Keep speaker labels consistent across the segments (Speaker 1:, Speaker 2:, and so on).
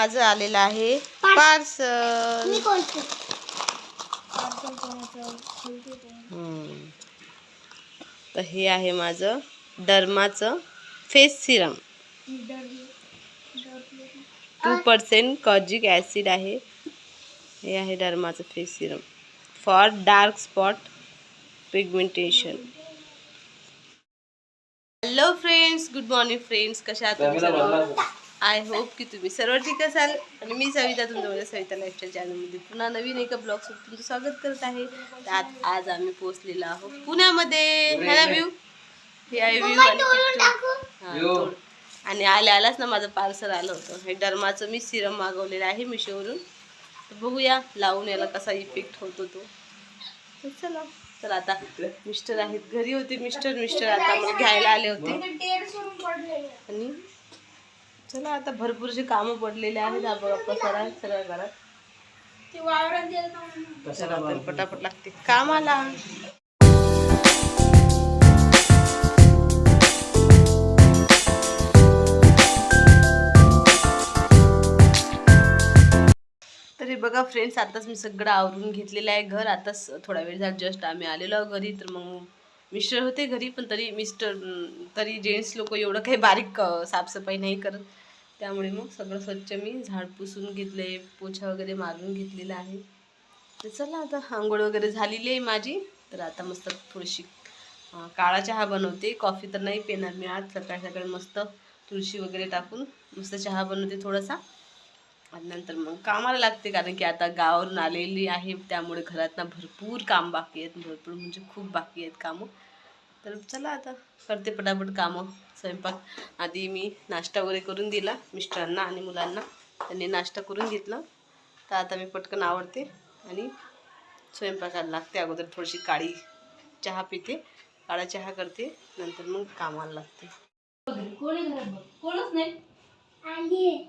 Speaker 1: माझं आलेलं आहे. पार्सल. तर हे आहे माझं डर्माचं face serum. Two percent kojic acid आहे. हे आहे डर्माचं face serum. For dark spot pigmentation. Hello friends good morning friends. कशा आहात? तुम्ही आय होप की तुम्ही सर्व ठीक असाल. आणि मी सविता तुमचं माझ्या सविता लाईफस्टाईल चॅनलमध्ये पुन्हा नवीन एका ब्लॉगसोबत तुमचं स्वागत करत आहे. त्यात आज आम्ही पोहोचलेलो आहोत पुण्यामध्ये. ह्याला व्ह्यू हे आहे व्ह्यू आणि. हा, आल्या आल्याच ना माझं पार्सल आलं होतं. हे डर्माचं मी सिरम मागवलेलं आहे मिशोवरून. तर बघूया लावून याला कसा इफेक्ट होतो तो. तर चला. तर आता मिस्टर आहेत. घरी होते मिस्टर. मिस्टर आता मला घ्यायला आले होते. आणि चला आता भरपूरचे कामं पडलेले आहेत बघा पसारा सगळ्या घरात
Speaker 2: ते वावरात.
Speaker 1: चला पटापट लागते. कामाला. तर बघा फ्रेंड्स आताच मी सगळं आवरून घेतलेलं आहे घर. आताच थोडा वेळ झाला जस्ट आम्ही आलेलो आहोत घरी तर मग मिस्टर होते घरी पण तरी मिस्टर तरी जेंट्स लोक एवढं काही बारीक साफसफाई नाही करत. त्यामुळे मग सगळं स्वच्छ मी झाड पुसून घेतले पोछा वगैरे मारून घेतलेला आहे. तर चला आता आंघोळ वगैरे झालेली आहे माझी. तर आता मस्त थोडीशी काळा चहा बनवते. कॉफी तर नाही पिणार मी आज. सकाळी सकाळी मस्त तुळशी वगैरे टाकून मस्त चहा बनवते थोडासा. आणि नंतर मग कामाला लागते कारण की आता गावावरून आलेली आहे. त्यामुळे घरात ना भरपूर काम बाकी आहेत. भरपूर म्हणजे खूप बाकी आहेत कामं. तर चला आता करते पटापट कामं स्वयंपाक. आधी मी नाश्ता वगैरे करून दिला मिस्टरांना आणि मुलांना. त्यांनी नाश्ता करून घेतला. तर आता मी पटकन आवडते आणि स्वयंपाकाला लागते. अगोदर थोडीशी काळी चहा पिते. काळा चहा करते नंतर मग कामाला लागते. कोणी घरात बघ. कोणच नाही
Speaker 2: आली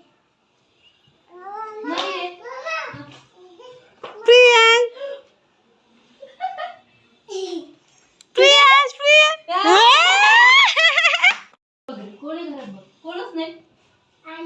Speaker 1: प्रियांक प्रियांश प्रिया कोणी घरात बघ कोणच नाही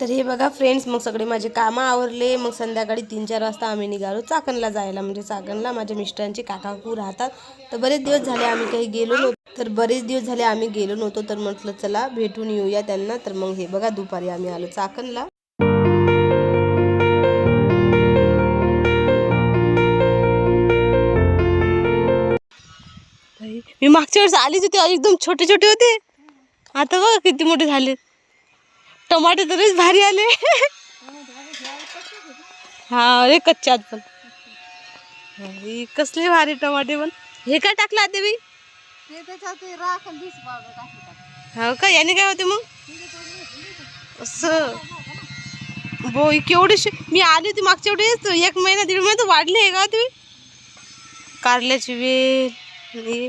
Speaker 1: तर हे बघा फ्रेंड्स मग सगळे माझे कामं आवरले. मग संध्याकाळी तीन चार वाजता आम्ही निघालो चाकणला जायला. म्हणजे चाकणला माझ्या मिस्टरांचे काकाकू राहतात. तर बरेच दिवस झाले आम्ही काही गेलो नव्हतो. तर बरेच दिवस झाले आम्ही गेलो नव्हतो. तर म्हटलं चला भेटून येऊया त्यांना. तर मग हे बघा दुपारी आम्ही आलो चाकणला. मी मागच्या वेळेस आलीच होती. एकदम छोटे छोटे होते. आता बघा किती मोठे झाले टमाटे तरीच भारी आले. हा अरे कच्च्यात पण. कसले भारी टमाटे पण. हे काय टाकलं आता बाई? हो का? याने काय होते मग? असं. बो केवढे मी आली होती मागच्या वेळेस एक महिना दीड महिना तर वाढले आहे का तुम्ही कारल्याची वेल हे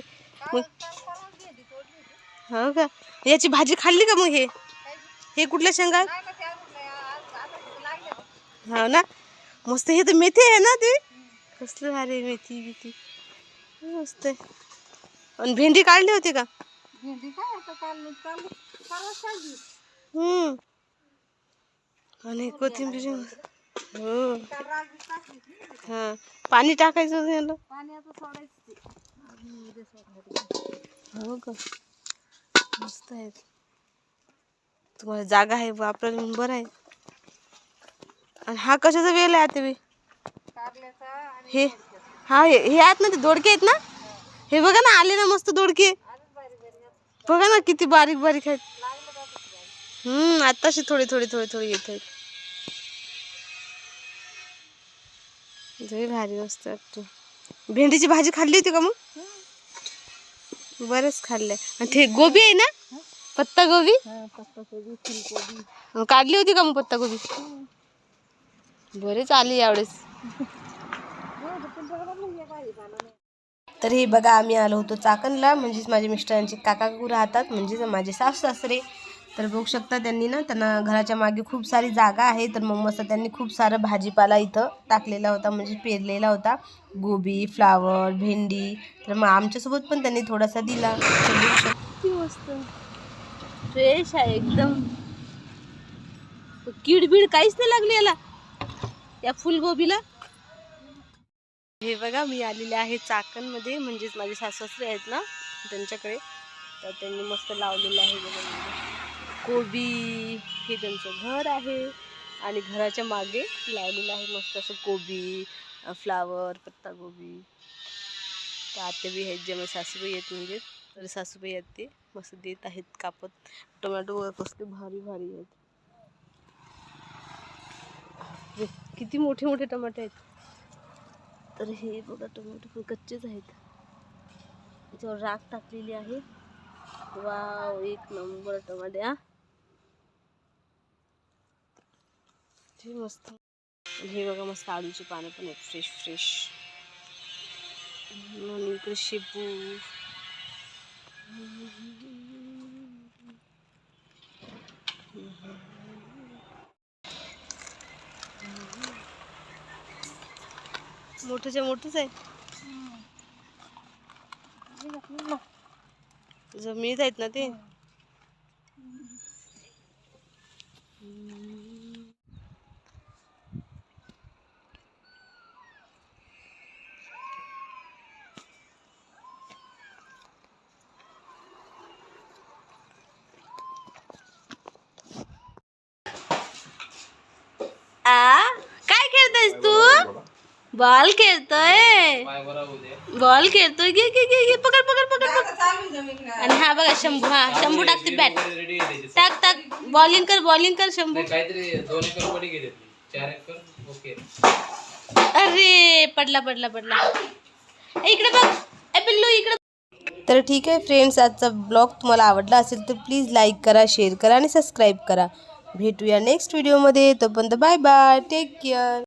Speaker 1: हो का? याची भाजी खाल्ली का मग हे? हे कुठल्या शेंगा आहेत? हो ना? मस्त हे तर मेथी आहे ना ते? कसलं भारी मेथी बिथी. मस्त आहे. आणि भेंडी काढली होती का? हम्म. आणि कोथिंबीर हो. हा. पाणी टाकायचं होतं याला? हो का? मस्त आहे. तुम्हाला जागा आहे वापरायला म्हणून बरं आहे. आणि हा कशाचा वेल आहे आता बी? हे हा हे हे आहेत ना ते दोडके आहेत ना? हे बघा ना आले ना मस्त दोडके. बघा ना किती बारीक बारीक आहेत. हम्म आताशी थोडे थोडे थोडे थोडे येत आहेत. भारी मस्त वाटतं भेंडीची भाजी खाल्ली होती का मग? बरंच खाल्लंय. आणि ते गोबी आहे ना? पत्ता गोबी
Speaker 2: पत्ताकोबी फुलकोबी.
Speaker 1: काढली होती का मग पत्ताकोबी? बरेच आली यावेळेस. तर हे बघा आम्ही आलो होतो चाकणला. म्हणजेच माझे मिस्टरांचे काका काकू राहतात. म्हणजेच माझे सासू सासरे तर बघू शकता त्यांनी ना त्यांना घराच्या मागे खूप सारी जागा आहे. तर मग मस्त त्यांनी खूप सारं भाजीपाला इथं टाकलेला होता. म्हणजे पेरलेला होता. गोबी फ्लावर भेंडी. तर मग आमच्यासोबत पण त्यांनी थोडासा दिला. तर बघू शकता. मस्त. फ्रेश आहे एकदम. कीड बीड काहीच नाही लागली याला. या फुलगोबीला. हे बघा मी आलेले आहे चाकणमध्ये. म्हणजेच माझे सासरे आहेत ना त्यांच्याकडे. तर त्यांनी मस्त लावलेलं आहे बघा म्हणजे. कोबी हे त्यांचं घर आहे. आणि घराच्या मागे लावलेलं आहे मस्त असं कोबी फ्लावर पत्तागोबी तर आत्याबी आहेत जे माझे सासूबाई आहेत म्हणजे तर सासूबाई आहेत ते. मस्त देत आहेत कापत. टोमॅटो वगैरे कसले भारी भारी आहेत. किती मोठे मोठे टमाटे आहेत. तर हे बघा टोमॅटो पण कच्चेच आहेत. त्याच्यावर राख टाकलेली आहे. वाव एक नंबर टमाटे हा. मस्त. हे बघा मस्त आळूची पानं पण आहेत. फ्रेश फ्रेश आणि इकडे शेपू. मोठंच्या मोठंच आहे. जमिनीत आहेत ना ते आ काय खेळतोयस तू बॉल खेळतोय. बॉल खेळतोय. घे घे घे घे. पकड पकड पकड. पकड आणि हा बघा शंभू हा. शंभू टाकते बॅट टाक टाक. बॉलिंग कर बॉलिंग कर शंभू.
Speaker 3: काहीतरी दोन एकर पडी गेली चार एकर? ओके.
Speaker 1: अरे पडला पडला पडला. इकडे बघ. ए पिल्लू इकडे तर ठीक आहे फ्रेंड्स आजचा ब्लॉग तुम्हाला आवडला असेल तर प्लीज लाईक करा शेअर करा आणि सबस्क्राईब करा. भेटूया नेक्स्ट व्हिडिओमध्ये तोपर्यंत बाय बाय टेक केअर